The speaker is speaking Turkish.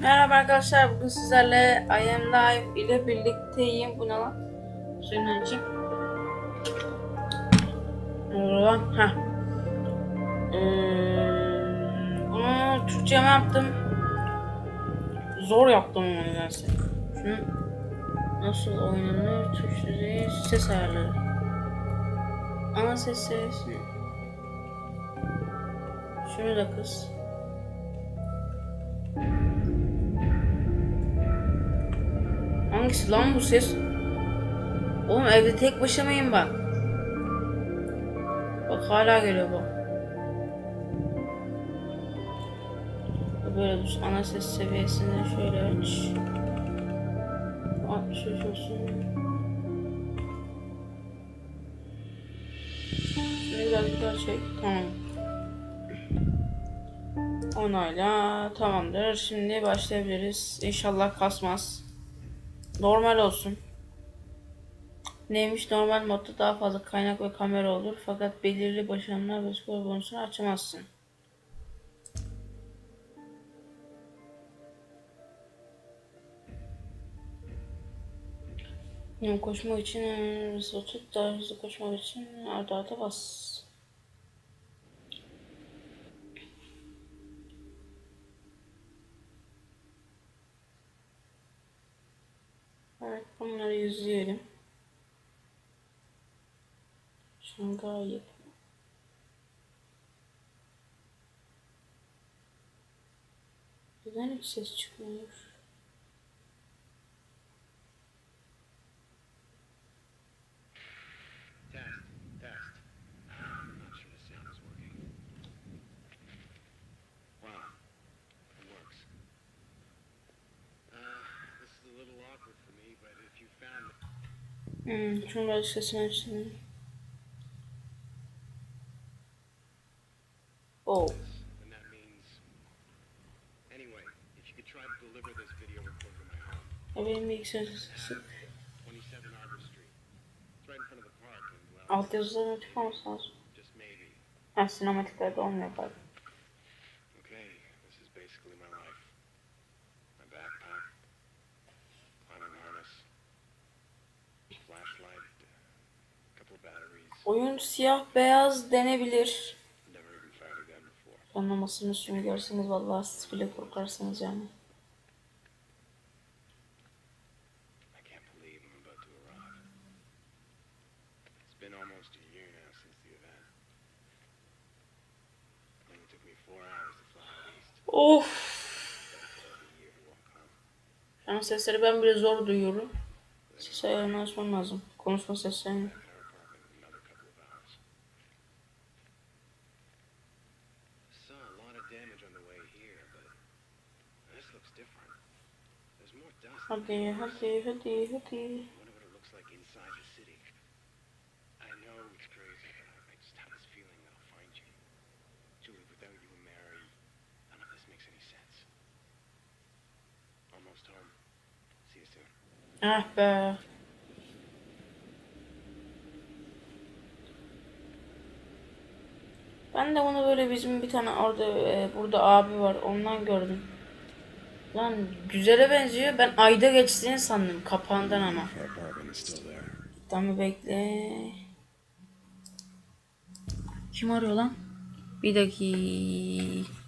Merhaba arkadaşlar, bugün sizlerle I Am Live ile birlikteyim. Bu ne lan? Suyunu açayım. Ne oluyor lan? Heh. Hmm, bunu Türkçe mi yaptım? Zor yaptım ama nedense. Şunu nasıl oynanır? Düzeyi, ses ayarları. Ana ses seviyesini. Şunu da kız. Hangisi lan bu ses? Oğlum evde tek başımayım bak. Bak hala geliyor bu. Böyle dur. Ana ses seviyesini şöyle aç. 63 olsun. Şunu biraz daha çek. Tamam. Onayla tamamdır. Şimdi başlayabiliriz. İnşallah kasmaz. Normal olsun. Neymiş normal modda daha fazla kaynak ve kamera olur fakat belirli başarımlar ve skor bonusunu açamazsın. Yani koşmak için e, hızlı tut daha hızlı koşmak için arda arda bas. Evet bunları izleyelim. Şangay yapımı. Neden hiç ses çıkmıyor? Hum, deixa eu ver se estacionante né? Oh. And me means ah if you could try to deliver this video recorded to my Arbor Street. A notificação. Ah, se não me tiver é bom, meu pai. Oyun siyah beyaz denebilir. Anlamasını üstümü görseniz vallahi siz bile korkarsınız yani. Of. An sesleri ben bile zor duyuyorum. Ses ayarını açmam lazım. Konuşma seslerini. This makes any sense. Almost home. See you soon. Ah be. Ben de bunu böyle bizim bir tane orada e, burada abi var ondan gördüm. Lan güzele benziyor. Ben ayda geçtiğini sandım kapağından ama. Tamam bekle. Kim arıyor lan? Bir dakika.